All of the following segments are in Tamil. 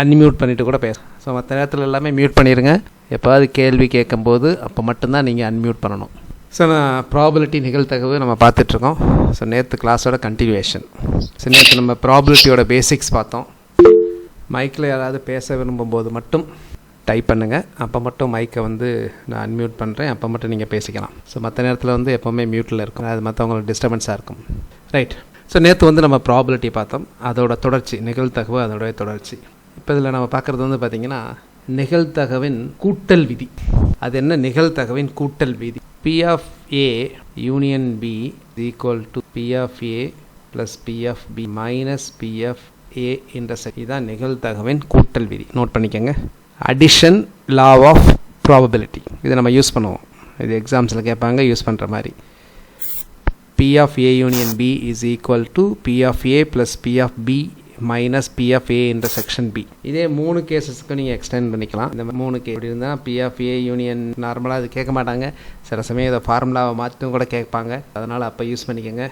அன்மியூட் பண்ணிவிட்டு கூட பேச. ஸோ மற்ற நேரத்தில் எல்லாமே மியூட் பண்ணிடுங்க எப்போது கேள்வி கேட்கும்போது அப்போ மட்டும்தான் நீங்கள் அன்மியூட் பண்ணணும். ஸோ நான் ப்ராபிலிட்டி நிகழ்த்தகவு நம்ம பார்த்துட்ருக்கோம். ஸோ நேற்று கிளாஸோட கண்டினியூவேஷன் ஸோ நேற்று நம்ம ப்ராபிலிட்டியோட பேசிக்ஸ் பார்த்தோம். மைக்கில் யாராவது பேச விரும்பும்போது மட்டும் டைப் பண்ணுங்கள் அப்போ மட்டும் மைக்கை வந்து நான் அன்மியூட் பண்ணுறேன் அப்போ மட்டும் நீங்கள் பேசிக்கலாம். ஸோ மற்ற நேரத்தில் வந்து எப்போவுமே மியூட்டில் இருக்கும். அது மற்றவங்களுக்கு டிஸ்டர்பன்ஸாக இருக்கும். ரைட் ஸோ நேற்று வந்து நம்ம ப்ராபிலிட்டி பார்த்தோம். அதோட தொடர்ச்சி நிகழ்த்தகவு அதோடைய தொடர்ச்சி. இப்போ இதில் நம்ம பார்க்குறது வந்து பார்த்திங்கன்னா நிகழ்தகவின் கூட்டல் விதி. அது என்ன? நிகழ்தகவின் கூட்டல் விதி. P of A union B equal to P of A plus P of B minus P of A என்ற சக்தி தான் நிகழ்தகவின் கூட்டல் விதி. நோட் பண்ணிக்கோங்க. அடிஷன் லா ஆஃப் ப்ராபபிலிட்டி இதை நம்ம யூஸ் பண்ணுவோம். இது எக்ஸாம்ஸில் கேட்பாங்க யூஸ் பண்ணுற மாதிரி. P of A union B is equal to P of A plus P of B minus P of A of A section B இதே மூணு கேசஸ்க்கு நீங்கள் எக்ஸ்டெண்ட் பண்ணிக்கலாம். இந்த மூணு கே இப்படி இருந்தால் பிஎஃப்ஏ ஏ யூனியன் நார்மலாக அது கேட்க மாட்டாங்க. சில சமயம் இதை ஃபார்முலாவை மாற்றும் கூட கேட்பாங்க. அதனால் அப்போ யூஸ் பண்ணிக்கோங்க.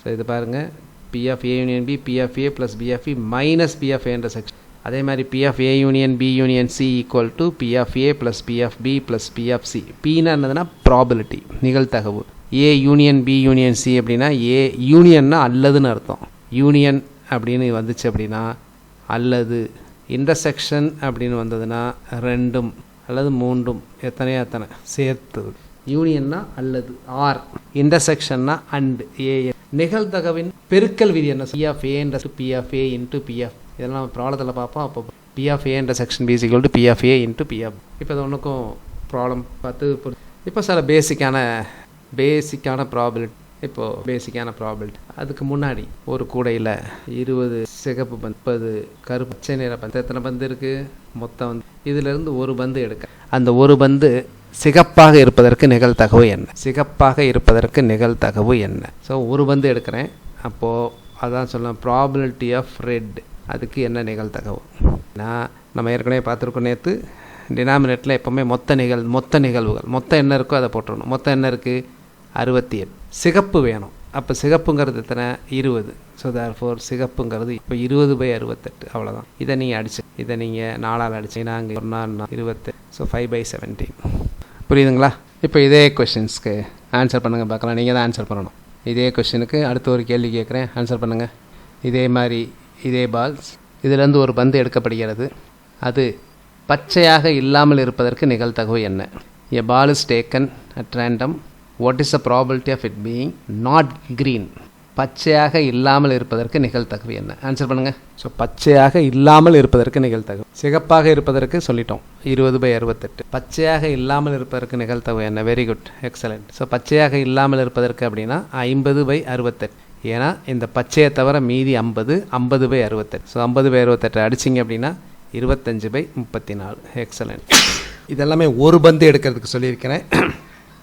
ஸோ இது பாருங்கள் P of A A union B P of A A plus P of B minus P of section அதே மாதிரி P of A A union B union C equal to P of A A plus P of B plus P of C C பின்னா என்னதுன்னா probability நிகழ்த்தகவு A union B union C அப்படின்னா ஏ யூனியன்னா அல்லதுன்னு அர்த்தம். யூனியன் அப்படின்னு வந்துச்சு அப்படின்னா அல்லது இன்டர்செக்ஷன் அப்படின்னு வந்ததுன்னா ரெண்டும் அல்லது மூன்றும் எத்தனையோ எத்தனை? சேர்த்து யூனியன்னா அல்லது ஆர் இன்டர்செக்ஷன்னா அண்டு ஏ நிகழ்தகவின் பெருக்கல் விதி என்ன? பி ஆஃப் ஏன்ற P of A into P of இதெல்லாம் ப்ராப்ளத்தில் பார்ப்போம். அப்போ பி ஆஃப் என்ற section B equal to P of A into P of இப்போ இது ஒன்றுக்கும் ப்ராப்ளம் பார்த்து இப்போ சில பேசிக்கான பேசிக்கான ப்ராபிலிட்டி இப்போது பேசிக்கான ப்ராபிலிட்டி அதுக்கு முன்னாடி ஒரு கூடையில் இருபது சிகப்பு பந்து முப்பது கருப்பு பச்சை நிற பந்து. எத்தனை பந்து இருக்குது மொத்தம் வந்து இதிலிருந்து ஒரு பந்து எடுக்க. அந்த ஒரு பந்து சிகப்பாக இருப்பதற்கு நிகழ்தகவு என்ன? சிகப்பாக இருப்பதற்கு நிகழ்தகவு என்ன? ஸோ ஒரு பந்து எடுக்கிறேன். அப்போது அதான் சொல்லலாம் ப்ராபிலிட்டி ஆஃப் ரெட் அதுக்கு என்ன நிகழ்தகவு நான் நம்ம ஏற்கனவே பார்த்துருக்கோம் நேற்று டினாமினேட்டில் எப்போவுமே மொத்த நிகழ் மொத்த நிகழ்வுகள் மொத்தம் என்ன இருக்கோ அதை போட்டுருணும் மொத்தம் என்ன இருக்குது அறுபத்தி எட்டு. சிகப்பு வேணும். அப்போ சிகப்புங்கிறது எத்தனை? இருபது. ஸோ தேர் ஃபோர் சிகப்புங்கிறது இப்போ இருபது பை அறுபத்தெட்டு. அவ்வளோதான் இதை நீங்கள் அடிச்சு இதை நீங்கள் நாலால் அடிச்சிங்கன்னா அங்கே ஒரு நாள் இருபத்தெட்டு. ஸோ ஃபைவ் பை செவன்டீன் புரியுதுங்களா? இப்போ இதே கொஷின்ஸ்க்கு ஆன்சர் பண்ணுங்கள் பார்க்கலாம். நீங்கள் தான் ஆன்சர் பண்ணணும். இதே கொஷினுக்கு அடுத்த ஒரு கேள்வி கேட்குறேன். ஆன்சர் பண்ணுங்கள் இதே மாதிரி இதே பால்ஸ் இதிலேருந்து ஒரு பந்து எடுக்கப்படுகிறது. அது பச்சையாக இல்லாமல் இருப்பதற்கு நிகழ்த்தகவு என்ன? A ball is taken at random what is the probability of it being not green பச்சையாக இல்லாமல் இருப்பதற்கு நிகழ்தகவு என்ன? ஆன்சர் பண்ணுங்கள் ஸோ பச்சையாக இல்லாமல் இருப்பதற்கு நிகழ்தகவு சிகப்பாக இருப்பதற்கு சொல்லிட்டோம். இருபது பை அறுபத்தெட்டு. பச்சையாக இல்லாமல் இருப்பதற்கு நிகழ்தகவு என்ன? வெரி குட் எக்ஸலண்ட் ஸோ பச்சையாக இல்லாமல் இருப்பதற்கு அப்படின்னா ஐம்பது பை அறுபத்தெட்டு. ஏன்னா இந்த பச்சையை தவிர மீதி ஐம்பது ஐம்பது பை அறுபத்தெட்டு. ஸோ ஐம்பது பை அறுபத்தெட்டு அடிச்சிங்க அப்படின்னா இருபத்தஞ்சு பை முப்பத்தி நாலு. எக்ஸலண்ட் இதெல்லாமே ஒரு பந்து எடுக்கிறதுக்கு சொல்லியிருக்கிறேன்.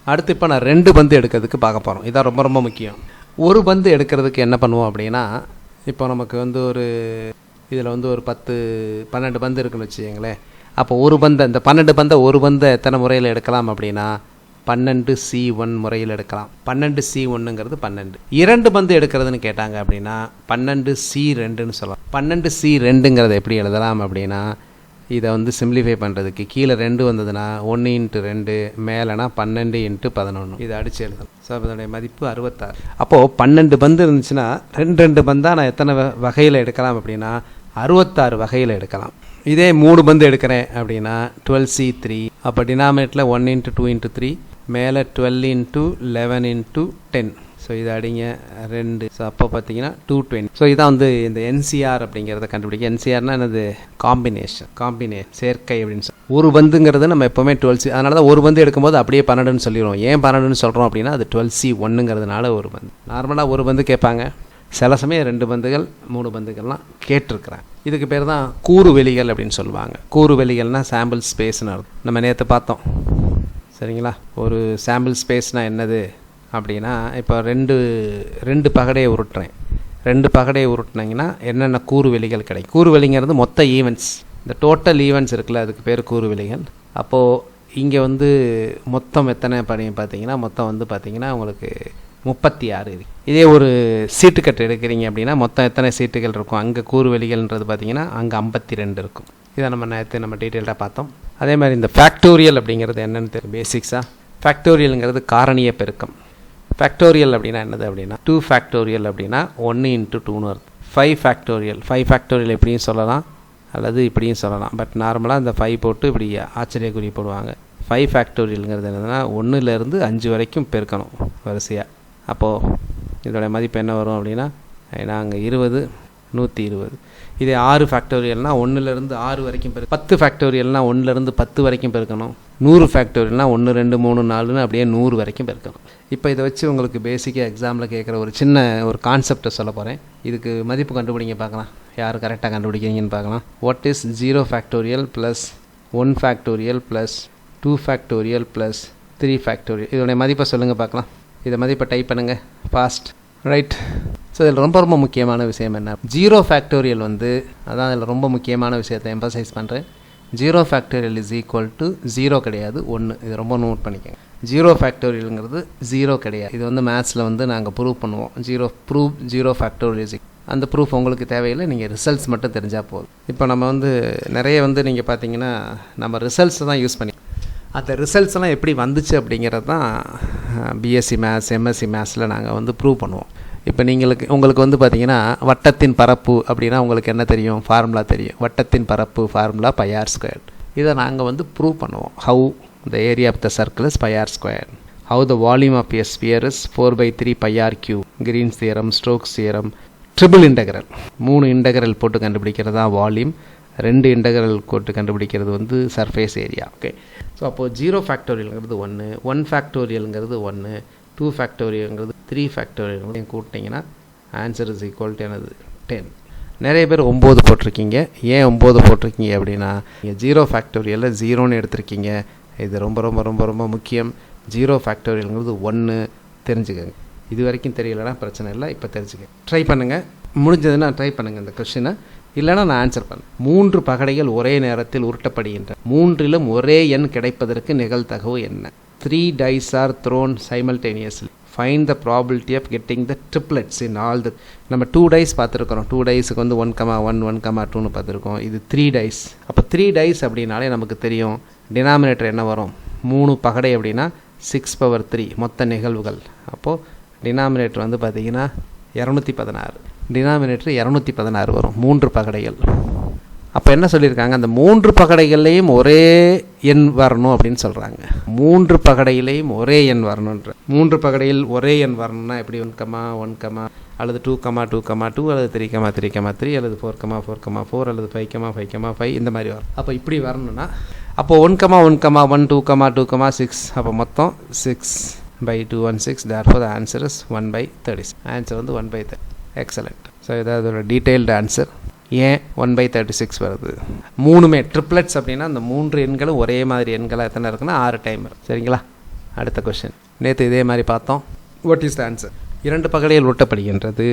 அடுத்து இப்போ நான் ரெண்டு பந்து எடுக்கிறதுக்கு பார்க்க போகிறோம் இதான் ரொம்ப ரொம்ப முக்கியம். ஒரு பந்து எடுக்கிறதுக்கு என்ன பண்ணுவோம் அப்படின்னா இப்போ நமக்கு வந்து ஒரு இதில் வந்து ஒரு பத்து பன்னெண்டு பந்து இருக்குன்னு வச்சுக்கோங்களேன். அப்போ ஒரு பந்தை இந்த பன்னெண்டு பந்தை ஒரு பந்தை எத்தனை முறையில் எடுக்கலாம் அப்படின்னா பன்னெண்டு சி ஒன் முறையில் எடுக்கலாம். பன்னெண்டு சி ஒன்றுங்கிறது பன்னெண்டு. இரண்டு பந்து எடுக்கிறதுன்னு கேட்டாங்க அப்படின்னா பன்னெண்டு சி ரெண்டுன்னு சொல்லலாம். பன்னெண்டு சி ரெண்டுங்கிறத எப்படி எழுதலாம் அப்படின்னா இதை வந்து சிம்ப்ளிஃபை பண்ணுறதுக்கு கீழே ரெண்டு வந்ததுன்னா ஒன்று இன்ட்டு ரெண்டு மேலேனா பன்னெண்டு இன்ட்டு பதினொன்று இதை அடித்து எழுதணும். ஸோ அதனுடைய மதிப்பு அறுபத்தாறு. அப்போது பன்னெண்டு பந்து இருந்துச்சுன்னா ரெண்டு ரெண்டு பந்தாக நான் எத்தனை வகையில் எடுக்கலாம் அப்படின்னா அறுபத்தாறு வகையில் எடுக்கலாம். இதே மூணு பந்து எடுக்கிறேன் அப்படின்னா டுவெல் சி த்ரீ அப்போ டினாமினேட்டில் one into two into three மேலே twelve into eleven into ten so இது அடிங்க. ரெண்டு. ஸோ அப்போ பார்த்தீங்கன்னா டூ டுவெண்ட்டி ஸோ இதான் வந்து இந்த என்சிஆர் அப்படிங்கிறத கண்டுபிடிக்க என்சிஆர்னா என்னது? காம்பினேஷன் காம்பினேஷன் சேர்க்கை அப்படின்னு சொல்லி ஒரு பந்துங்கிறது நம்ம எப்போவுமே டுவெல் சி அதனால தான் ஒரு பந்து எடுக்கும்போது அப்படியே பன்னெண்டுன்னு சொல்லிடுவோம். ஏன் பன்னெண்டுன்னு சொல்கிறோம் அப்படின்னா அது டுவெல் சி ஒன்றுங்கிறதுனால ஒரு பந்து. நார்மலாக ஒரு பந்து கேட்பாங்க. சில சமயம் ரெண்டு பந்துகள் மூணு பந்துகள்லாம் கேட்டிருக்கிறேன் இதுக்கு பேர் தான் கூறு வெளிகள் அப்படின்னு சொல்லுவாங்க. கூறு வெளிகள்னால் சாம்பிள் ஸ்பேஸ்னு அர்த்தம். நம்ம நேற்று பார்த்தோம். சரிங்களா? ஒரு சாம்பிள் ஸ்பேஸ்னால் என்னது? அப்படின்னா இப்போ ரெண்டு ரெண்டு பகடையை உருட்டுறேன். ரெண்டு பகடையை உருட்டினீங்கன்னா என்னென்ன கூறுவெளிகள் கிடைக்கும்? கூறுவெளிங்கிறது மொத்த ஈவெண்ட்ஸ் இந்த டோட்டல் ஈவெண்ட்ஸ் இருக்குல்ல அதுக்கு பேர் கூறு வெளிகள். அப்போது இங்கே வந்து மொத்தம் எத்தனை பணி பார்த்தீங்கன்னா மொத்தம் வந்து பார்த்தீங்கன்னா உங்களுக்கு முப்பத்தி ஆறு இது. இதே ஒரு சீட்டுக்கட்டு எடுக்கிறீங்க அப்படின்னா மொத்தம் எத்தனை சீட்டுகள் இருக்கும்? அங்கே கூறுவெளிகள்ன்றது பார்த்தீங்கன்னா அங்கே ஐம்பத்தி ரெண்டு இருக்கும். இதை நம்ம நேற்று நம்ம டீட்டெயில்டாக பார்த்தோம். அதே மாதிரி இந்த ஃபேக்டோரியல் அப்படிங்கிறது என்னென்னு தெரியும் பேசிக்ஸாக ஃபேக்டோரியலுங்கிறது காரணிய பெருக்கம். ஃபேக்டோரியல் அப்படின்னா என்னது அப்படின்னா? டூ ஃபேக்டோரியல் அப்படின்னா ஒன்று இன்ட்டு டூன்னு வருது. ஃபைவ் ஃபேக்டோரியல் ஃபைவ் ஃபேக்டோரியல் எப்படியும் சொல்லலாம்? அல்லது இப்படியும் சொல்லலாம். பட் நார்மலாக இந்த ஃபைவ் போட்டு இப்படி ஆச்சரியக்குறி போடுவாங்க. ஃபைவ் ஃபேக்டோரியலுங்கிறது என்னதுன்னா ஒன்றுலேருந்து அஞ்சு வரைக்கும் பெருக்கணும் வரிசையாக அப்போது இதோடைய மதிப்பு என்ன வரும் அப்படின்னா? ஏன்னா அங்கே இருபது நூற்றி இருபது. இதே ஆறு ஃபேக்டோரியல்னால் ஒன்றுலேருந்து ஆறு வரைக்கும் பெரு பத்து ஃபேக்டோரியல்னால் ஒன்றுலேருந்து பத்து வரைக்கும் பெருக்கணும். நூறு ஃபேக்டோரியல்னால் ஒன்று ரெண்டு மூணு நாலுன்னு அப்படியே நூறு வரைக்கும் பெருக்கணும். இப்போ இதை வச்சு உங்களுக்கு பேசிக்காக எக்ஸாமில் கேட்குற ஒரு சின்ன ஒரு கான்செப்டை சொல்ல போகிறேன் இதுக்கு மதிப்பு கண்டுபிடிங்க பார்க்கலாம். யார் கரெக்டாக கண்டுபிடிக்கிறீங்கன்னு பார்க்கலாம். What is zero factorial plus one factorial plus two factorial plus three factorial இதோடைய மதிப்பை சொல்லுங்கள் பார்க்கலாம். இதை மதிப்பை டைப் பண்ணுங்கள் ஃபாஸ்ட் ரைட் ஸோ இதில் ரொம்ப ரொம்ப முக்கியமான விஷயம் என்ன? ஜீரோ ஃபேக்டோரியல் வந்து அதான் இதில் ரொம்ப முக்கியமான விஷயத்தை எம்பசைஸ் பண்ணுறேன் zero factorial is equal to zero கிடையாது. ஒன்று இது ரொம்ப நோட் பண்ணிக்கோங்க. ஜீரோ ஃபேக்டோரியலுங்கிறது ஜீரோ கிடையாது. இது வந்து மேத்ஸில் வந்து நாங்கள் ப்ரூவ் பண்ணுவோம். Zero prove zero factorial is அந்த ப்ரூஃப் உங்களுக்கு தேவையில்லை. நீங்கள் ரிசல்ட்ஸ் மட்டும் தெரிஞ்சால் போதும். இப்போ நம்ம வந்து நிறைய வந்து நீங்கள் பார்த்தீங்கன்னா நம்ம ரிசல்ட்ஸை தான் யூஸ் பண்ணி அந்த ரிசல்ட்ஸ்லாம் எப்படி வந்துச்சு அப்படிங்கிறது தான் பிஎஸ்சி மேத்ஸ் எம்எஸ்சி மேத்ஸில் நாங்கள் வந்து ப்ரூவ் பண்ணுவோம். இப்போ நீங்களுக்கு உங்களுக்கு வந்து பார்த்தீங்கன்னா வட்டத்தின் பரப்பு அப்படின்னா உங்களுக்கு என்ன தெரியும்? ஃபார்முலா தெரியும். வட்டத்தின் பரப்பு ஃபார்முலா பையார் ஸ்கொயர் இதை நாங்கள் வந்து ப்ரூவ் பண்ணுவோம். How the area of the circle is pi r square how the volume of a sphere is four by three pi r cube Green's theorem Stokes theorem triple integral மூணு இன்டகரல் போட்டு கண்டுபிடிக்கிறது தான் வால்யூம் ரெண்டு இன்டகரல் போட்டு கண்டுபிடிக்கிறது வந்து சர்ஃபேஸ் ஏரியா ஓகே ஸோ அப்போது ஜீரோ ஃபேக்டோரியல்ங்கிறது ஒன்று ஒன் ஃபேக்டோரியலுங்கிறது ஒன்று டூ ஃபேக்டோரியலுங்கிறது த்ரீ ஃபேக்டோரியல் கூட்டிங்கன்னா ஆன்சர் இஸ் ஈக்குவல் டு எனது டென் நிறைய பேர் ஒம்பது போட்டிருக்கீங்க. ஏன் ஒம்பது போட்டிருக்கீங்க அப்படின்னா நீங்கள் ஜீரோ ஃபேக்டோரியலில் ஜீரோன்னு எடுத்திருக்கீங்க. இது ரொம்ப ரொம்ப ரொம்ப ரொம்ப முக்கியம். ஜீரோ ஃபேக்டோரியலுங்கிறது ஒன்று தெரிஞ்சுக்கங்க. இது வரைக்கும் தெரியலனா பிரச்சனை இல்லை. இப்போ தெரிஞ்சுக்க. ட்ரை பண்ணுங்கள் முடிஞ்சதுன்னா ட்ரை பண்ணுங்கள் இந்த கொஷினை இல்லைனா நான் ஆன்சர் பண்ணேன் மூன்று பகடைகள் ஒரே நேரத்தில் உருட்டப்படுகின்றன. மூன்றிலும் ஒரே எண் கிடைப்பதற்கு நிகழ்தகவு என்ன? Three dice are thrown simultaneously find the probability of getting the triplets in all the நம்ம டூ டைஸ் பார்த்துருக்குறோம். டூ டைஸுக்கு வந்து one comma one one comma டூன்னு பார்த்துருக்கோம். இது த்ரீ டைஸ் அப்போ த்ரீ டைஸ் அப்படின்னாலே நமக்கு தெரியும். டினாமினேட்டர் என்ன வரும்? மூணு பகடை அப்படின்னா சிக்ஸ் பவர் த்ரீ மொத்த நிகழ்வுகள். அப்போது டினாமினேட்டர் வந்து பார்த்திங்கன்னா இரநூத்தி பதினாறு. டினாமினேட்டர் இரநூத்தி பதினாறு வரும். மூன்று பகடைகள். அப்போ என்ன சொல்லியிருக்காங்க? அந்த மூன்று பகடைகள்லேயும் ஒரே எண் வரணும் அப்படின்னு சொல்கிறாங்க மூன்று பகடையிலையும் ஒரே எண் வரணுன்ற மூன்று பகடையில் ஒரே எண் வரணும்னா எப்படி? ஒன் கமா ஒன் கமா அல்லது two comma two comma two அல்லது three comma three comma three அல்லது four comma four comma four அல்லது five comma five comma five இந்த மாதிரி வரும். அப்போ இப்படி வரணும்னா அப்போ one comma one comma one two comma two comma six. அப்போ மொத்தம் six by two one six. Therefore the answer is one by thirty answer வந்து one by thirty excellent so இதாவது ஒரு டீட்டெயில்டு ஆன்சர் ஏன் ஒன் பை தேர்ட்டி சிக்ஸ் வருது? மூணுமே ட்ரிப்ளெட்ஸ் அப்படின்னா அந்த மூன்று எண்களும் ஒரே மாதிரி எண்களாக எத்தனை இருக்குன்னா ஆறு டைம் வரும் சரிங்களா? அடுத்த கொஷின் நேற்று இதே மாதிரி பார்த்தோம். வாட் இஸ் த ஆன்சர் இரண்டு பகலில் ஒட்டப்படுகின்றது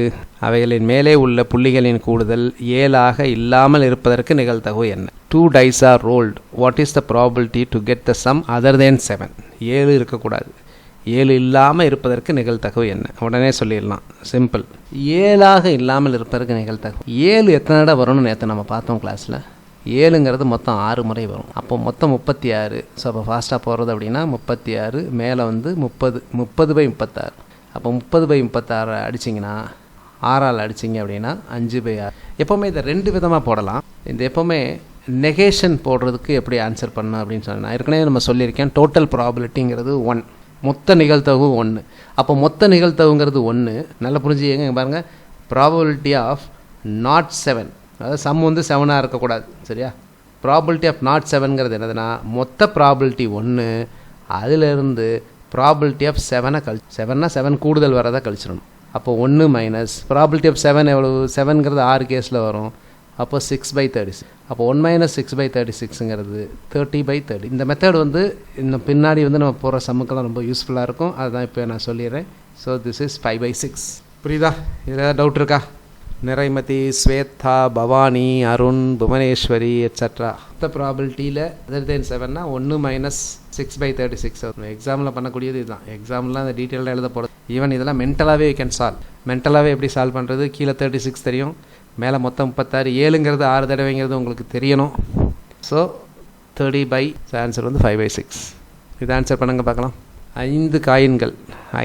அவைகளின் மேலே உள்ள புள்ளிகளின் கூடுதல் ஏழாக இல்லாமல் இருப்பதற்கு நிகழ்தகவு என்ன? Two dice are rolled what is the probability to get the sum other than seven ஏழு இருக்கக்கூடாது. ஏழு இல்லாமல் இருப்பதற்கு நிகழ்த்தகவு என்ன? உடனே சொல்லிடலாம். சிம்பிள் ஏழாக இல்லாமல் இருப்பதற்கு நிகழ்த்தகவு ஏழு எத்தனை தடவை வரும்னு நேற்று நம்ம பார்த்தோம் கிளாஸில் ஏழுங்கிறது மொத்தம் ஆறு முறை வரும். அப்போ மொத்தம் முப்பத்தி ஆறு ஸோ அப்போ ஃபாஸ்ட்டாக போகிறது அப்படின்னா முப்பத்தி ஆறு மேலே வந்து முப்பது முப்பது பை முப்பத்தாறு. அப்போ முப்பது பை முப்பத்தாறு அடிச்சிங்கன்னா ஆறால் அடிச்சிங்க அப்படின்னா அஞ்சு பை ஆறு. எப்போவுமே இதை ரெண்டு விதமாக போடலாம். இந்த எப்போவுமே நெகேஷன் போடுறதுக்கு எப்படி ஆன்சர் பண்ணணும் அப்படின்னு சொன்னால் ஏற்கனவே நம்ம சொல்லியிருக்கேன் டோட்டல் ப்ராபிலிட்டிங்கிறது ஒன் மொத்த நிகழ்த்தவு ஒன்று அப்போ மொத்த நிகழ்த்தவுங்கிறது ஒன்று நல்லா புரிஞ்சுக்கங்க பாருங்கள் ப்ராபபிலிட்டி ஆஃப் நாட் செவன் அதாவது சம் வந்து செவனாக இருக்கக்கூடாது. சரியா? ப்ராபிலிட்டி ஆஃப் நாட் செவனுங்கிறது என்னதுன்னா மொத்த ப்ராபிலிட்டி ஒன்று அதிலிருந்து ப்ராபிலிட்டி ஆஃப் செவனை கழி செவன்னா செவன் கூடுதல் வரதை கழிச்சிடணும். அப்போ ஒன்று மைனஸ் ப்ராபிலிட்டி ஆஃப் செவன் எவ்வளவு? செவனுங்கிறது ஆறு கேஸில் வரும். அப்போ சிக்ஸ் பை தேர்ட்டி சிக்ஸ் அப்போ one minus six by thirty சிக்ஸுங்கிறது thirty by thirty இந்த மெத்தட் வந்து இன்னும் பின்னாடி வந்து நம்ம போகிற சம்முக்கெல்லாம் ரொம்ப யூஸ்ஃபுல்லாக இருக்கும். அதுதான் இப்போ நான் சொல்லிடுறேன். So this is five by six புரியுதா? ஏதாவது டவுட் இருக்கா? நிறைமதி ஸ்வேதா பவானி அருண் புவனேஸ்வரி எட்ஸட்ரா மொத்த ப்ராபிலிட்டியில் அதர் தென் செவன்னா ஒன்று minus six by thirty six எக்ஸாமில் பண்ணக்கூடியது இதுதான். எக்ஸாம்லாம் அந்த டீட்டெயிலாக எழுத போகிறது ஈவன் இதெல்லாம் மென்டலாகவே யூ கேன் சால்வ் மென்டலாகவே எப்படி சால்வ் பண்ணுறது கீழே தேர்ட்டி சிக்ஸ் தெரியும். மேலே மொத்தம் முப்பத்தாறு ஏழுங்கிறது ஆறு தடவைங்கிறது உங்களுக்கு தெரியணும். ஸோ தேர்ட்டி பை ஆன்சர் வந்து ஃபைவ் பை சிக்ஸ் இது ஆன்சர் பண்ணுங்க பார்க்கலாம். ஐந்து காயின்கள்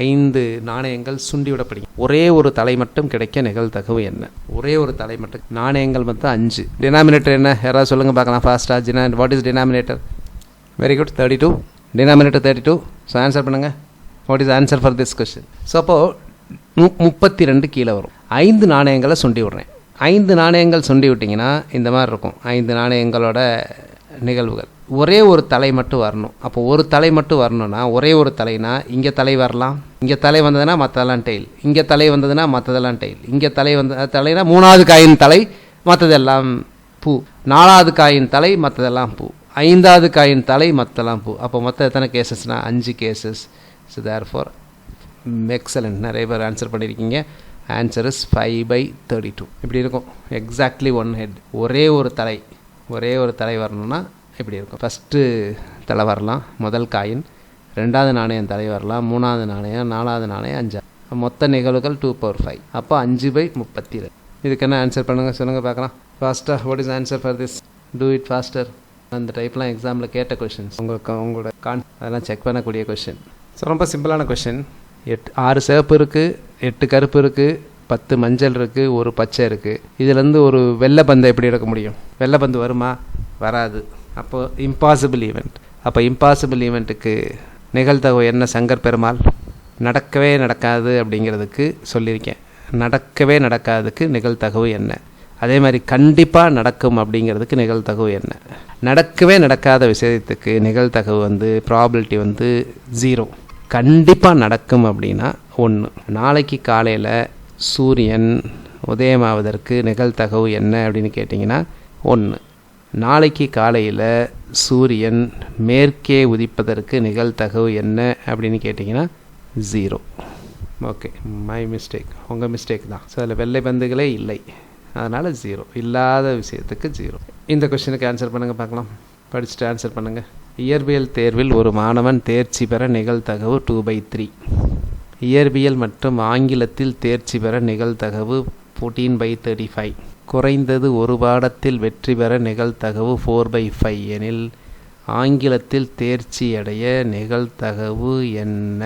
ஐந்து நாணயங்கள் சுண்டிவிடப்படுங்க ஒரே ஒரு தலை மட்டும் கிடைக்க நிகழ்தகவு என்ன? ஒரே ஒரு தலை மட்டும் நாணயங்கள் மொத்தம் அஞ்சு. டினாமினேட்டர் என்ன? யாராவது சொல்லுங்கள் பார்க்கலாம். ஃபாஸ்ட்டாக ஜினா what is denominator very good thirty two denominator thirty two so answer பண்ணுங்கள் what is answer for this question so அப்போது மு முப்பத்தி ரெண்டு கீழே வரும். ஐந்து நாணயங்களை சுண்டி விடுறேன். ஐந்து நாணயங்கள் சுண்டி விட்டிங்கன்னா இந்த மாதிரி இருக்கும். ஐந்து நாணயங்களோட நிகழ்வுகள். ஒரே ஒரு தலை மட்டும் வரணும். அப்போ ஒரு தலை மட்டும் வரணும்னா ஒரே ஒரு தலைனா இங்கே தலை வரலாம் இங்கே தலை வந்ததுன்னா மற்றதெல்லாம் டெய்ல் இங்கே தலை வந்ததுன்னா மற்றதெல்லாம் டெய்ல் இங்கே தலை வந்த தலைனா மூணாவது காயின் தலை மற்றதெல்லாம் பூ. நாலாவது காயின் தலை மற்றதெல்லாம் பூ. ஐந்தாவது காயின் தலை மற்றெல்லாம் பூ. அப்போ மொத்தம் எத்தனை கேசஸ்னால் அஞ்சு cases so therefore excellent நிறைய பேர் ஆன்சர் பண்ணியிருக்கீங்க. Answer is five by thirty two இப்படி இருக்கும்? எக்ஸாக்ட்லி ஒன் ஹெட் ஒரே ஒரு தலை ஒரே ஒரு தலை வரணும்னா இப்படி இருக்கும்? ஃபஸ்ட்டு தலை வரலாம் முதல் காயின். ரெண்டாவது நாணயம் தலை வரலாம் மூணாவது நாணயம் நாலாவது நாணயம் அஞ்சா மொத்த நிகழ்வுகள் டூ பவர் ஃபைவ் அப்போ அஞ்சு பை முப்பத்தி ரெண்டு இதுக்கு என்ன ஆன்சர் பண்ணுங்கள் சொல்லுங்கள் பார்க்கலாம். ஃபாஸ்ட்டாக what is answer for this do it faster அந்த டைப்லாம் எக்ஸாமில் கேட்ட கொஷின்ஸ் உங்களுக்கு உங்களோட கான் அதெல்லாம் செக் பண்ணக்கூடிய கொஷின் ஸோ ரொம்ப சிம்பிளான கொஷின் எட்டு ஆறு சிவப்பு இருக்குது எட்டு கருப்பு இருக்குது பத்து மஞ்சள் இருக்குது ஒரு பச்சை இருக்குது இதுலேருந்து ஒரு வெள்ளை பந்தை எப்படி எடுக்க முடியும்? வெள்ளை பந்து வருமா? வராது. அப்போ இம்பாசிபிள் ஈவெண்ட் அப்போ இம்பாசிபிள் ஈவெண்ட்டுக்கு நிகழ்தகவு என்ன சங்கர் பெருமாள்? நடக்கவே நடக்காது அப்படிங்கிறதுக்கு சொல்லியிருக்கேன். நடக்கவே நடக்காததுக்கு நிகழ்த்தகவு என்ன? அதே மாதிரி கண்டிப்பாக நடக்கும் அப்படிங்கிறதுக்கு நிகழ்த்தகவு என்ன? நடக்கவே நடக்காத விஷயத்துக்கு நிகழ்த்தகவு வந்து ப்ராபிலிட்டி வந்து ஜீரோ கண்டிப்பாக நடக்கும் அப்படின்னா ஒன்று நாளைக்கு காலையில் சூரியன் உதயமாவதற்கு நிகழ்தகவு என்ன அப்படின்னு கேட்டிங்கன்னா ஒன்று நாளைக்கு காலையில் சூரியன் மேற்கே உதிப்பதற்கு நிகழ்தகவு என்ன அப்படின்னு கேட்டிங்கன்னா ஜீரோ ஓகே மை மிஸ்டேக் உங்கள் மிஸ்டேக் தான். ஸோ அதில் வெள்ளை பந்துகளே இல்லை. அதனால் ஜீரோ இல்லாத விஷயத்துக்கு ஜீரோ இந்த கொஷினுக்கு ஆன்சர் பண்ணுங்கள் பார்க்கலாம். படிச்சுட்டு ஆன்சர் பண்ணுங்கள் இயற்பியல் தேர்வில் ஒரு மாணவன் தேர்ச்சி பெற நிகழ்தகவு டூ பை த்ரீ இயற்பியல் மற்றும் ஆங்கிலத்தில் தேர்ச்சி பெற நிகழ்தகவு ஃபோர்டீன் பை தேர்ட்டி ஃபைவ் குறைந்தது ஒரு பாடத்தில் வெற்றி பெற நிகழ்தகவு ஃபோர் பை ஃபைவ் எனில் ஆங்கிலத்தில் தேர்ச்சி அடைய நிகழ்தகவு என்ன?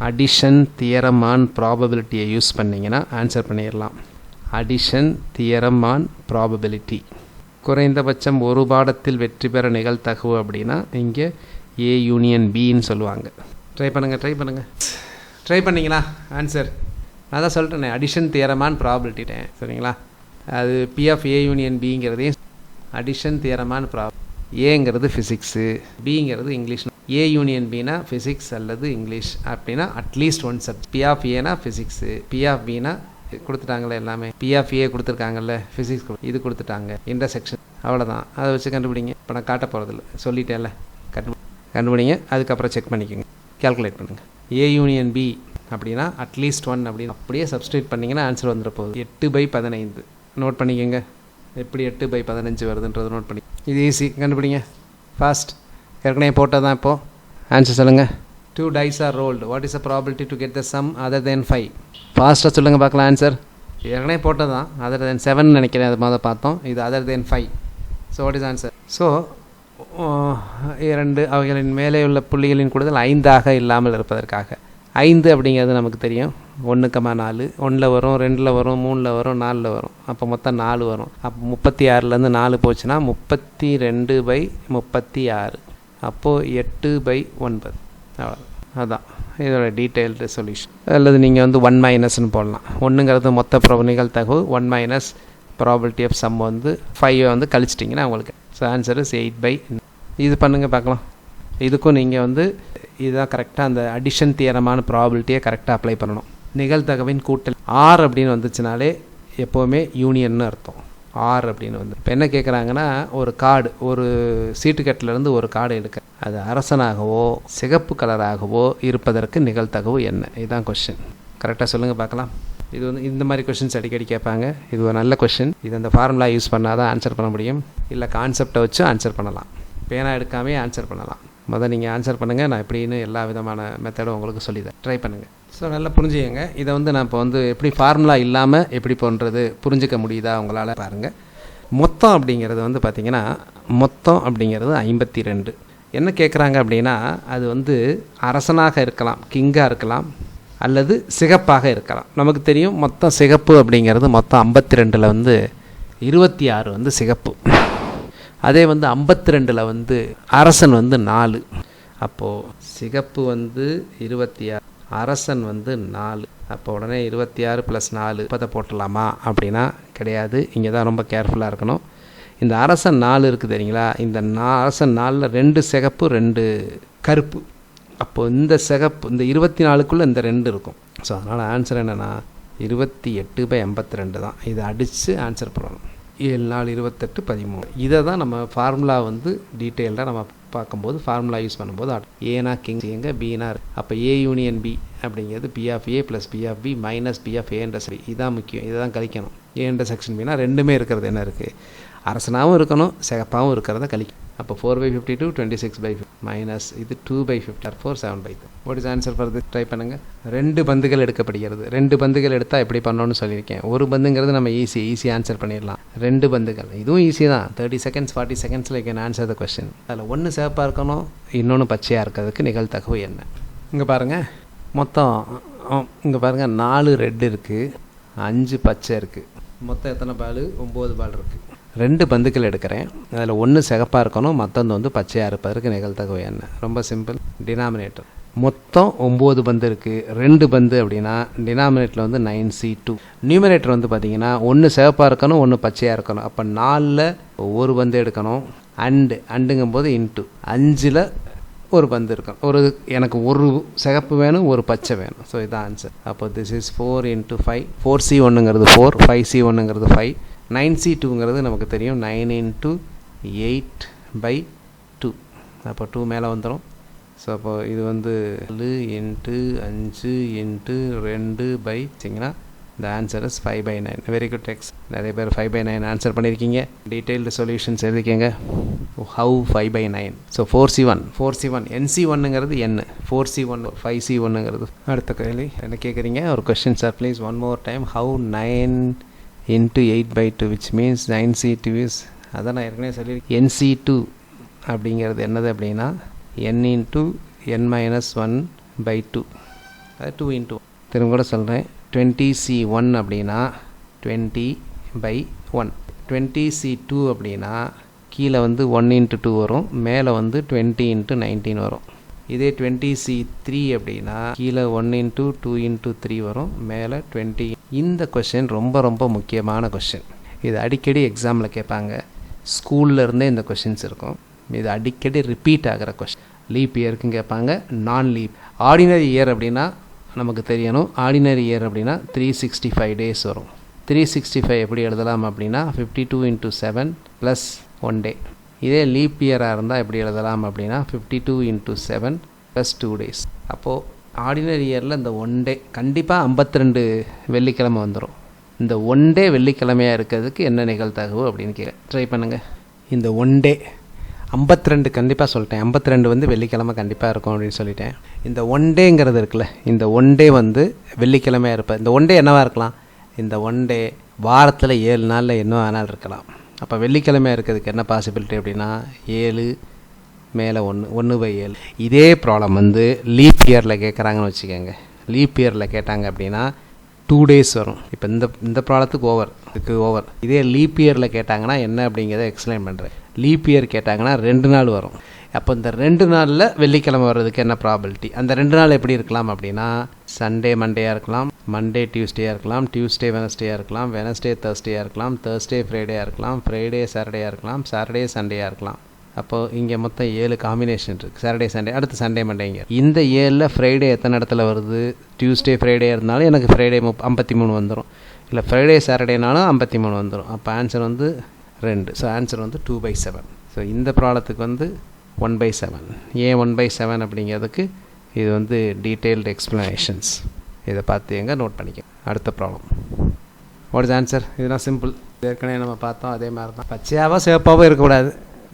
அடிஷன் தியரம் ஆன் ப்ராபபிலிட்டியை யூஸ் பண்ணிங்கன்னா ஆன்சர் பண்ணிடலாம் அடிஷன் தியரம் ஆன் ப்ராபபிலிட்டி குறைந்தபட்சம் ஒரு பாடத்தில் வெற்றி பெற நிகழ்த்தகவு அப்படின்னா இங்கே ஏ யூனியன் பின்னு சொல்லுவாங்க. ட்ரை பண்ணுங்கள் ட்ரை பண்ணுங்கள் ட்ரை பண்ணிங்களா ஆன்சர் நான் தான் சொல்லிட்டேனே அடிஷன் தியரமான் ப்ராபிலிட்டிட்டேன் சரிங்களா? அது பி ஆஃப் ஏ யூனியன் பிங்கிறதையும் அடிஷன் தியரமான் ப்ரா ஏங்கிறது ஃபிசிக்ஸு பிங்கிறது இங்கிலீஷ் ஏ யூனியன் பினா ஃபிசிக்ஸ் அல்லது இங்கிலீஷ் அப்படின்னா at least one subject P of ஏனா ஃபிசிக்ஸு பி ஆஃப் பினா கொடுத்துட்டாங்களே எல்லாமே. பி கொடுத்துருக்காங்கல்ல ஃபிசிக்ஸ் இது கொடுத்துட்டாங்க இன்டர்செக்ஷன் அவ்வளோதான் அதை வச்சு கண்டுபிடிங்க. இப்போ நான் காட்ட போகிறதில்ல சொல்லிட்டேன்ல. கண்டு கண்டுபிடிங்க. அதுக்கப்புறம் செக் பண்ணிக்கோங்க. கேல்குலேட் பண்ணுங்கள் ஏ யூனியன் பி அப்படின்னா அட்லீஸ்ட் ஒன் அப்படின்னு. அப்படியே சப்ஸ்டியூட் பண்ணிங்கன்னா ஆன்சர் வந்துட போகுது. எட்டு பை பதினைந்து. நோட் பண்ணிக்கோங்க. எப்படி எட்டு பை பதினஞ்சு வருதுன்றது நோட் பண்ணி இது ஈஸி கண்டுபிடிங்க. ஃபாஸ்ட் ஏற்கனவே போட்டால் தான் இப்போது ஆன்சர் சொல்லுங்கள் two dice are rolled what is a probability to get the sum other than five ஃபாஸ்ட்டாக சொல்லுங்கள் பார்க்கலாம் ஆன்சர் ஏற்கனவே போட்டது தான் அதர் தென் செவன் நினைக்கிறேன் அது மாதிரி பார்த்தோம். இது other than five so what is answer so இரண்டு அவைகளின் மேலே உள்ள புள்ளிகளின் கூடுதல் ஐந்தாக இல்லாமல் இருப்பதற்காக. ஐந்து அப்படிங்கிறது நமக்கு தெரியும். ஒன்றுக்கமா நாலு. ஒன்றில் வரும் ரெண்டில் வரும் மூணில் வரும் நாலில் வரும். அப்போ மொத்தம் நாலு வரும். அப்போ முப்பத்தி ஆறுலேருந்து நாலு போச்சுன்னா முப்பத்தி ரெண்டு பை முப்பத்தி ஆறு. அப்போது எட்டு பை ஒன்பது. அவ்வளோ அதான். இதோட டீட்டெயில்டு சொல்யூஷன் அல்லது நீங்கள் வந்து ஒன் மைனஸ்னு போடலாம். ஒன்றுங்கிறது மொத்த ப்ரோ நிகழ்த்தகு one minus probability of sum வந்து ஃபைவை வந்து கழிச்சிட்டிங்கன்னா உங்களுக்கு. So answer is eight by இது பண்ணுங்கள் பார்க்கலாம். இதுக்கும் நீங்கள் வந்து இதுதான் கரெக்டாக அந்த அடிஷன் தியரமான ப்ராபிலிட்டியை கரெக்டாக அப்ளை பண்ணணும். நிகழ்தகவின் கூட்டல் ஆர் அப்படின்னு வந்துச்சுனாலே எப்போவுமே யூனியன்னு அர்த்தம். ஆர் அப்படின்னு வந்து. இப்போ என்ன கேட்குறாங்கன்னா ஒரு கார்டு ஒரு சீட்டுக்கட்டிலேருந்து ஒரு கார்டு எடுக்க. அது அரசனாகவோ சிகப்பு கலராகவோ இருப்பதற்கு நிகழ்த்தகவு என்ன? இதுதான் கொஷின் கரெக்டாக சொல்லுங்கள் பார்க்கலாம். இது வந்து இந்த மாதிரி கொஷின்ஸ் அடிக்கடி கேட்பாங்க. இது ஒரு நல்ல கொஷின் இது அந்த ஃபார்முலா யூஸ் பண்ணால் தான் ஆன்சர் பண்ண முடியும். இல்லை கான்செப்டை வச்சு ஆன்சர் பண்ணலாம். பேனா எடுக்காமே ஆன்சர் பண்ணலாம். முதல் நீங்கள் ஆன்சர் பண்ணுங்கள் நான் எப்படின்னு எல்லா விதமான மெத்தடும் உங்களுக்கு சொல்லித்தரேன். ட்ரை பண்ணுங்கள் ஸோ நல்லா புரிஞ்சுக்கங்க. இதை வந்து நான் இப்போ வந்து எப்படி ஃபார்முலா இல்லாமல் எப்படி பண்ணுறது புரிஞ்சுக்க முடியுதா உங்களால் பாருங்கள் மொத்தம் அப்படிங்கிறது வந்து பார்த்திங்கன்னா மொத்தம் அப்படிங்கிறது ஐம்பத்தி ரெண்டு என்ன கேட்குறாங்க அப்படின்னா அது வந்து அரசனாக இருக்கலாம் கிங்காக இருக்கலாம் அல்லது சிகப்பாக இருக்கலாம். நமக்கு தெரியும் மொத்தம் சிகப்பு அப்படிங்கிறது மொத்தம் ஐம்பத்தி ரெண்டில் வந்து இருபத்தி ஆறு வந்து சிகப்பு. அதே வந்து ஐம்பத்தி ரெண்டில் வந்து அரசன் வந்து நாலு. அப்போது சிகப்பு வந்து இருபத்தி ஆறு அரசன் வந்து நாலு. அப்போ உடனே இருபத்தி ஆறு ப்ளஸ் நாலு இப்போதை போட்டலாமா? அப்படின்னா கிடையாது. இங்கே தான் ரொம்ப கேர்ஃபுல்லாக இருக்கணும். இந்த அரசன் நாலு இருக்குது தெரியுங்களா? இந்த நா அரசன் நாலில் ரெண்டு சிகப்பு ரெண்டு கருப்பு. அப்போது இந்த சிகப்பு இந்த இருபத்தி நாலுக்குள்ளே இந்த ரெண்டு இருக்கும். ஸோ அதனால் ஆன்சர் என்னென்னா இருபத்தி எட்டு பை எண்பத்தி ரெண்டு தான். இதை அடித்து ஆன்சர் பண்ணணும். ஏழு நாலு இருபத்தெட்டு பதிமூணு. இதை தான் நம்ம ஃபார்முலா வந்து டீட்டெயில்டாக நம்ம பார்க்கும்போது ஃபார்முலா யூஸ் பண்ணும்போது ஏனா கிங் எங்கே பினா அப்போ ஏ யூனியன் பி அப்படிங்கிறது P of A plus P of B minus P of ஏன்ற சரி இதுதான் முக்கியம் இதை தான் கழிக்கணும் ஏன்ற செக்ஷன் பின்னா ரெண்டுமே இருக்கிறது என்ன இருக்குது அரசனாகவும் இருக்கணும் சிகப்பாகவும் இருக்கிறத கழிக்கும் அப்போ four by fifty two twenty six by minus இது two by fifty or four seven by what is answer for try பண்ணுங்கள் ரெண்டு பந்துகள் எடுக்கப்படுகிறது. ரெண்டு பந்துகள் எடுத்தால் எப்படி பண்ணணும்னு சொல்லியிருக்கேன். ஒரு பந்துங்கிறது நம்ம ஈஸி ஈஸி ஆன்சர் பண்ணிடலாம். ரெண்டு பந்துகள். இதுவும் ஈஸி தான். தேர்ட்டி செகண்ட்ஸ் ஃபார்ட்டி செகண்ட்ஸில் கேன் ஆன்சர் த கொஸ்டின் அதில் ஒன்று சேப்பாக இருக்கணும் இன்னொன்று பச்சையாக இருக்கிறதுக்கு நிகழ்த்தகவு என்ன? இங்கே பாருங்கள் மொத்தம் இங்கே பாருங்கள் நாலு ரெட் இருக்குது அஞ்சு பச்சை இருக்குது மொத்தம் எத்தனை பால்? ஒம்பது பால் இருக்குது ரெண்டு பந்துக்கள் எடுக்கிறேன். அதில் ஒன்று சிகப்பாக இருக்கணும் மற்றொன்று வந்து பச்சையாக இருப்பதற்கு நிகழ்த்தகவை என்ன. ரொம்ப சிம்பிள் டினாமினேட்டர் மொத்தம் ஒம்பது பந்து இருக்குது ரெண்டு பந்து அப்படின்னா டினாமினேட்டரில் வந்து நைன் சி டூ நியூமினேட்டர் வந்து பார்த்தீங்கன்னா ஒன்று சிவப்பாக இருக்கணும் ஒன்று பச்சையாக இருக்கணும். அப்போ நாலில் ஒரு பந்து எடுக்கணும். அண்டு அண்டுங்கும் போது இன்ட்டு அஞ்சில் ஒரு பந்து இருக்கும் ஒரு எனக்கு ஒரு சிகப்பு வேணும் ஒரு பச்சை வேணும். ஸோ இதான் ஆன்சர் அப்போ this is four into five four C ஒன்றுங்கிறது four five C ஒன்றுங்கிறது ஃபைவ் நைன் சி டூங்கிறது நமக்கு தெரியும். Nine into eight by two அப்போ டூ மேலே வந்துடும் ஸோ அப்போ இது வந்து நாலு இன்ட்டு அஞ்சு இன்ட்டு ரெண்டு பை வச்சிங்கன்னா இந்த answer is five by nine very good டெக்ஸ் நிறைய பேர் ஃபைவ் பை நைன் ஆன்சர் பண்ணியிருக்கீங்க detailed solutions எழுதிக்கங்க. How five by nine so four C one four C one NC ஒன்னுங்கிறது என்ன four C one five C ஒன்னுங்கிறது அடுத்த கேள்வி. என்ன கேட்குறீங்க ஒரு question sir please one more time how nine into eight by two which means nine C two is அதான் நான் ஏற்கனவே சொல்லியிருக்கேன். என்சி டூ அப்படிங்கிறது என்னது அப்படின்னா N into N minus one by two அது டூ இன்ட்டு திரும்ப கூட சொல்கிறேன் டுவெண்ட்டி சி ஒன் அப்படின்னா twenty by one twenty C two அப்படின்னா கீழே வந்து ஒன் இன்ட்டு டூ வரும். மேலே வந்து டுவெண்ட்டி இன்ட்டு நைன்டீன் வரும். இதே டுவெண்ட்டி சி த்ரீ அப்படின்னா கீழே one into two into three வரும். மேலே டுவெண்ட்டி இந்த கொஷின் ரொம்ப ரொம்ப முக்கியமான கொஷின் இது அடிக்கடி எக்ஸாமில் கேட்பாங்க. ஸ்கூல்ல இருந்தே இந்த கொஷின்ஸ் இருக்கும். இது அடிக்கடி ரிப்பீட் ஆகிற கொஷின் லீப் இயருக்கும் கேட்பாங்க. நான் லீப் ஆர்டினரி இயர் அப்படின்னா நமக்கு தெரியணும். ஆர்டினரி இயர் அப்படின்னா த்ரீ சிக்ஸ்டி ஃபைவ் டேஸ் வரும். த்ரீ சிக்ஸ்டி ஃபைவ் எப்படி எழுதலாம் அப்படின்னா fifty two into seven plus one day இதே லீப் இயராக இருந்தால் எப்படி எழுதலாம் அப்படின்னா fifty two into seven plus two days அப்போது ஆர்டினரி இயரில் இந்த ஒன் டே கண்டிப்பாக ஐம்பத்தி ரெண்டு வெள்ளிக்கிழமை வந்துடும் இந்த ஒன் டே வெள்ளிக்கிழமையாக இருக்கிறதுக்கு என்ன நிகழ்த்தகவு அப்படின்னு கே ட்ரை பண்ணுங்கள் இந்த ஒன் டே ஐம்பத்தி ரெண்டு கண்டிப்பாக சொல்லிட்டேன். ஐம்பத்தி ரெண்டு வந்து வெள்ளிக்கிழமை கண்டிப்பாக இருக்கும் அப்படின்னு சொல்லிட்டேன். இந்த ஒன் டேங்கிறது இருக்குல்ல இந்த ஒன் டே வந்து வெள்ளிக்கிழமையாக இருப்பேன் இந்த ஒன் டே என்னவாக இருக்கலாம்? இந்த ஒன் டே வாரத்தில் ஏழு நாளில் என்ன வேணாலும் இருக்கலாம். அப்போ வெள்ளிக்கிழமையாக இருக்கிறதுக்கு என்ன பாசிபிலிட்டி அப்படின்னா ஏழு மேலே ஒன்று ஒன்று பை ஏழு. இதே ப்ராப்ளம் வந்து லீப் இயரில் கேட்குறாங்கன்னு வச்சுக்கோங்க. லீப் இயரில் கேட்டாங்க அப்படின்னா டூ டேஸ் வரும். இப்போ இந்த இந்த ப்ராப்ளத்துக்கு ஓவர் இதுக்கு ஓவர் இதே லீப் இயரில் கேட்டாங்கன்னா என்ன அப்படிங்கிறத எக்ஸ்பிளைன் பண்ணுறேன் லீப் இயர் கேட்டாங்கன்னா ரெண்டு நாள் வரும். அப்போ இந்த ரெண்டு நாளில் வெள்ளிக்கிழமை வர்றதுக்கு என்ன ப்ராபிலிட்டி அந்த ரெண்டு நாள் எப்படி இருக்கலாம் அப்படின்னா சண்டே மண்டேயாக இருக்கலாம். மண்டே டியூஸ்டேயாக இருக்கலாம். டியூஸ்டே வெனஸ்டேயாக இருக்கலாம். வெனஸ்டே தேர்ஸ்டேயாக இருக்கலாம். தேர்ஸ்டே ஃப்ரைடேயாக இருக்கலாம். ஃப்ரைடே சாட்டர்டேயாக இருக்கலாம். சாட்டர்டே சண்டேயாக இருக்கலாம். அப்போது இங்கே மொத்தம் ஏழு காம்பினேஷன் இருக்குது சாட்டர்டே சண்டே அடுத்து சண்டே மண்டேங்க இந்த ஏழில் ஃப்ரைடே எத்தனை இடத்துல வருது? டியூஸ்டே ஃப்ரைடே இருந்தாலும் எனக்கு ஃப்ரைடே முப் ஐம்பத்தி மூணு வந்துடும் இல்லை ஃப்ரைடே சாட்டர்டேனாலும் ஐம்பத்தி மூணு வந்துடும் அப்போ ஆன்சர் வந்து ரெண்டு. ஸோ ஆன்சர் வந்து டூ பை செவன் ஸோ இந்த ப்ராப்ளத்துக்கு வந்து ஒன் பை செவன் ஏன் ஒன் பை செவன் அப்படிங்கிறதுக்கு இது வந்து டீட்டெயில்டு எக்ஸ்ப்ளனேஷன்ஸ் இதை பார்த்து எங்கே நோட் பண்ணிக்க அடுத்த ப்ராப்ளம் வாட் இஸ் ஆன்சர் இதெல்லாம் சிம்பிள் ஏற்கனவே நம்ம பார்த்தோம் அதே மாதிரி தான் பச்சையாவோ சிவப்பாவோ இருக்கக்கூடாது.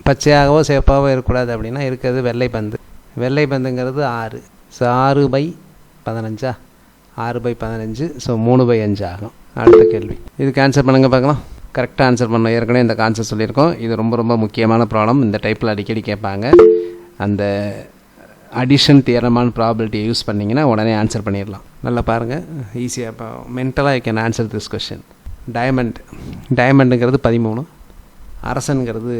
பச்சையாகவோ சேப்பாகவோ இருக்கக்கூடாது அப்படின்னா இருக்கிறது வெள்ளை பந்து. வெள்ளை பந்துங்கிறது ஆறு. ஸோ ஆறு பை பதினஞ்சா? ஆறு பை பதினஞ்சு. ஸோ மூணு பை அஞ்சு ஆகும். அடுத்த கேள்வி. இதுக்கு ஆன்சர் பண்ணுங்க பார்க்கலாம். கரெக்டாக ஆன்சர் பண்ண ஏற்கனவே இந்த கான்செப்ட் சொல்லியிருக்கோம். இது ரொம்ப ரொம்ப முக்கியமான ப்ராப்ளம் இந்த டைப்பில் அடிக்கடி கேட்பாங்க. அந்த அடிஷன் தியரமான ப்ராபிலிட்டியை யூஸ் பண்ணிங்கன்னா உடனே ஆன்சர் பண்ணிடலாம். நல்லா பாருங்கள் ஈஸியாக இப்போ மென்டலாக I can answer this question diamond டயமண்டுங்கிறது பதிமூணு. அரசன்கிறது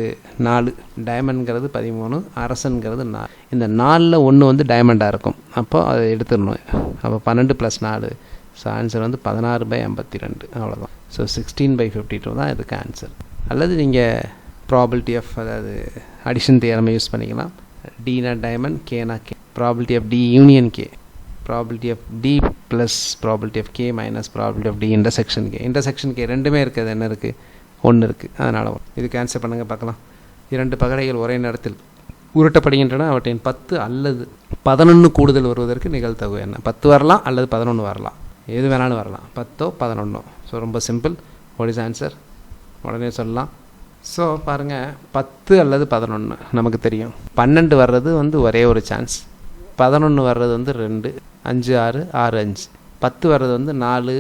நாலு டைமண்ட்ங்கிறது பதிமூணு அரசன்கிறது நாலு. இந்த நாலில் ஒன்று வந்து டைமண்டாக இருக்கும். அப்போ அதை எடுத்துடணும். அப்போ பன்னெண்டு ப்ளஸ் நாலு. ஸோ ஆன்சர் வந்து பதினாறு பை ஐம்பத்தி ரெண்டு அவ்வளோதான் so sixteen by fifty two தான் இதுக்கு ஆன்சர் அல்லது நீங்கள் ப்ராபிலிட்டி ஆஃப் அதாவது அடிஷன் தியரமை யூஸ் பண்ணிக்கலாம். டினா diamond கேனா K probability of D union K probability of D plus probability of K minus probability of D intersection K intersection K ரெண்டுமே இருக்குது என்ன இருக்குது ஒன்று இருக்குது அதனால் இது கேன்சல் பண்ணுங்கள் பார்க்கலாம். இரண்டு பகடைகள் ஒரே நேரத்தில் உருட்டப்படுகின்றன. அவற்றின் பத்து அல்லது பதினொன்று கூடுதல் வருவதற்கு நிகழ்த்தகு என்ன? பத்து வரலாம் அல்லது பதினொன்று வரலாம். எது வேணாலும் வரலாம். பத்தோ பதினொன்றோ ஸோ ரொம்ப சிம்பிள் வாட் இஸ் ஆன்சர் உடனே சொல்லலாம். ஸோ பாருங்கள் பத்து அல்லது பதினொன்று நமக்கு தெரியும். பன்னெண்டு வர்றது வந்து ஒரே ஒரு சான்ஸ் பதினொன்று வர்றது வந்து ரெண்டு அஞ்சு ஆறு ஆறு அஞ்சு. பத்து வர்றது வந்து நாலு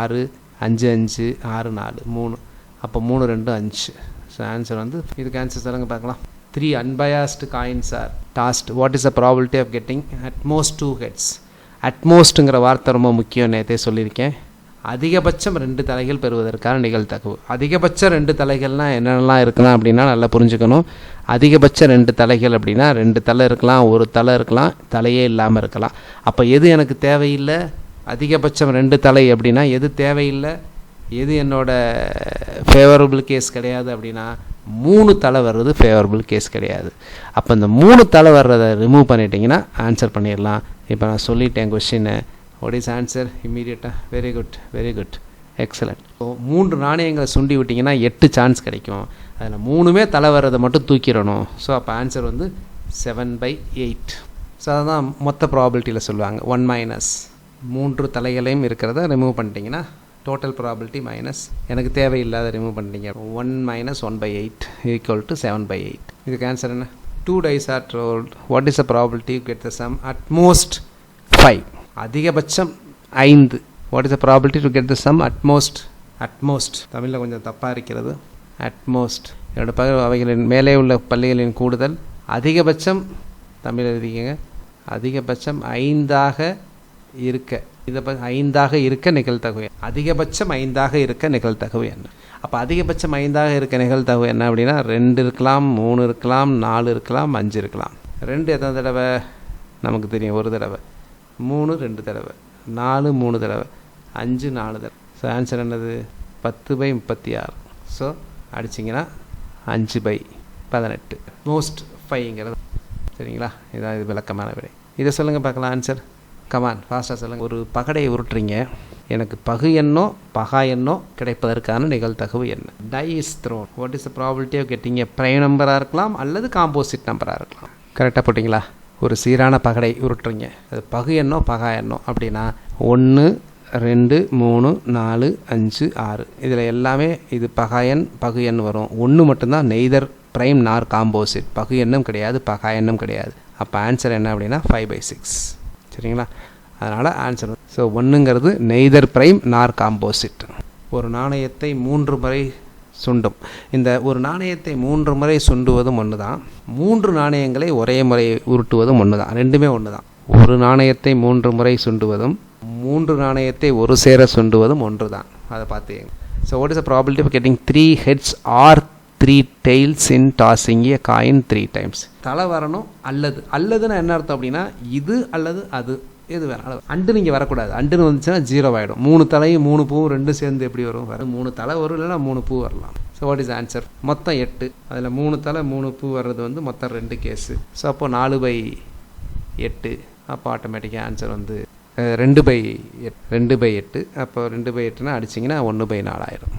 ஆறு அஞ்சு அஞ்சு ஆறு நாலு மூணு. அப்போ மூணு ரெண்டு அஞ்சு. ஸோ ஆன்சர் வந்து இதுக்கு ஆன்சர் சொல்லுங்கள் பார்க்கலாம். Three unbiased coins are tossed what is a probability of getting at most two heads அட்மோஸ்ட்டுங்கிற வார்த்தை ரொம்ப முக்கியம் நேற்றே சொல்லியிருக்கேன். அதிகபட்சம் ரெண்டு தலைகள் பெறுவதற்கான நிகழ்தகவு. அதிகபட்சம் ரெண்டு தலைகள்னால் என்னென்னலாம் இருக்கலாம் அப்படின்னா நல்லா புரிஞ்சுக்கணும். அதிகபட்சம் ரெண்டு தலைகள் அப்படின்னா ரெண்டு தலை இருக்கலாம் ஒரு தலை இருக்கலாம் தலையே இல்லாமல் இருக்கலாம். அப்போ எது எனக்கு தேவையில்லை? அதிகபட்சம் ரெண்டு தலை அப்படின்னா எது தேவையில்லை? எது என்னோடய ஃபேவரபிள் கேஸ் கிடையாது அப்படின்னா மூணு தலை வர்றது ஃபேவரபிள் கேஸ் கிடையாது. அப்போ இந்த மூணு தலை வர்றதை ரிமூவ் பண்ணிட்டீங்கன்னா ஆன்சர் பண்ணிடலாம். இப்போ நான் சொல்லிட்டேன் கொஷினை வாட் இஸ் ஆன்சர் இம்மீடியட்டாக very good very good excellent so மூன்று நாணயங்களை சுண்டி விட்டிங்கன்னா எட்டு சான்ஸ் கிடைக்கும். அதில் மூணுமே தலை வர்றதை மட்டும் தூக்கிடணும். ஸோ அப்போ ஆன்சர் வந்து செவன் பை எயிட் ஸோ அதுதான் மொத்த ப்ராபிலிட்டியில் சொல்லுவாங்க. ஒன் மைனஸ் மூன்று தலைகளையும் இருக்கிறத ரிமூவ் பண்ணிட்டீங்கன்னா டோட்டல் ப்ராபிலிட்டி மைனஸ் எனக்கு தேவையில்லாத ரிமூவ் பண்ணிட்டீங்க. One minus one by eight equal to seven by eight இதுக்கு ஆன்சர் என்ன? Two dice are rolled what is a probability get the sum at most five அதிகபட்சம் ஐந்து. What is a probability to get the sum at most at most தமிழில் கொஞ்சம் தப்பாக இருக்கிறது. அட்மோஸ்ட் என்னோட பக அவைகளின் மேலே உள்ள பள்ளிகளின் கூடுதல். அதிகபட்சம் தமிழ் எழுதிக்கங்க. அதிகபட்சம் ஐந்தாக இருக்க. இதை பற்றி ஐந்தாக இருக்க நிகழ்தகவு அதிகபட்சம் ஐந்தாக இருக்க நிகழ்தகவு என்ன? அப்போ அதிகபட்சம் ஐந்தாக இருக்க நிகழ்தகவு என்ன அப்படின்னா ரெண்டு இருக்கலாம் மூணு இருக்கலாம் நாலு இருக்கலாம் அஞ்சு இருக்கலாம். ரெண்டு எத்தனை தடவை? நமக்கு தெரியும் ஒரு தடவை. மூணு ரெண்டு தடவை. நாலு மூணு தடவை. அஞ்சு நாலு தடவை. ஸோ ஆன்சர் என்னது? பத்து பை முப்பத்தி ஆறு ஸோ அடிச்சிங்கன்னா அஞ்சு பை பதினெட்டு. மோஸ்ட் ஃபைங்கிறது சரிங்களா? இதான் இது விளக்கமான விடை. இதை சொல்லுங்கள் பார்க்கலாம் ஆன்சர் கமான் ஃபாஸ்ட்டாக சொல்லுங்கள் ஒரு பகடையை உருட்டுறீங்க. எனக்கு பகு எண்ணோ பகா எண்ணோ கிடைப்பதற்கான நிகழ்த்தகவு என்ன? Die is thrown what is the probability of getting prime நம்பராக இருக்கலாம் அல்லது காம்போசிட் நம்பராக இருக்கலாம்? கரெக்டாக போட்டிங்களா? ஒரு சீரான பகடை உருட்டுறீங்க. அது பகு எண்ணோ பகா எண்ணோ அப்படின்னா ஒன்று ரெண்டு மூணு நாலு அஞ்சு ஆறு. இதில் எல்லாமே இது பகா எண் பகு எண் வரும். ஒன்று மட்டும்தான் நெய்தர் ப்ரைம் நார் காம்போசிட் பகு எண்ணும் கிடையாது பகா எண்ணும் கிடையாது. அப்போ ஆன்சர் என்ன அப்படின்னா ஃபைவ் பை சிக்ஸ் சரிங்களா? அதனால் ஆன்சர் ஸோ ஒன்றுங்கிறது நெய்தர் பிரைம் நார் காம்போசிட் ஒரு நாணயத்தை மூன்று முறை சுண்டும். இந்த ஒரு நாணயத்தை மூன்று முறை சுண்டுவதும் ஒன்று தான் மூன்று நாணயங்களை ஒரே முறை உருட்டுவதும் ஒன்று தான் ரெண்டுமே ஒன்று தான் ஒரு நாணயத்தை மூன்று முறை சுண்டுவதும் மூன்று நாணயத்தை ஒரு சேர சுண்டுவதும் ஒன்று தான் அதை பார்த்து so what is a probability of getting three heads or three tails in tossing a coin three times தலை வரணும் அல்லது. அல்லதுன்னா என்ன அர்த்தம் அப்படின்னா இது அல்லது அது. எது வேணாலும். அண்டு நீங்கள் வரக்கூடாது. அண்டுன்னு வந்துச்சுன்னா ஜீரோ ஆகிடும் மூணு தலையும் மூணு பூவும் ரெண்டும் சேர்ந்து எப்படி வரும்? வரும். மூணு தலை வரும் இல்லைன்னா மூணு பூ வரலாம். ஸோ வாட் இஸ் ஆன்சர் மொத்தம் எட்டு. அதில் மூணு தலை மூணு பூ வர்றது வந்து மொத்தம் ரெண்டு கேஸு ஸோ அப்போது நாலு பை எட்டு. அப்போ ஆட்டோமேட்டிக்காக ஆன்சர் வந்து ரெண்டு பை எட் ரெண்டு பை எட்டு. அப்போ ரெண்டு பை எட்டுனா அடிச்சிங்கன்னா ஒன்று பை நாலாயிரம்.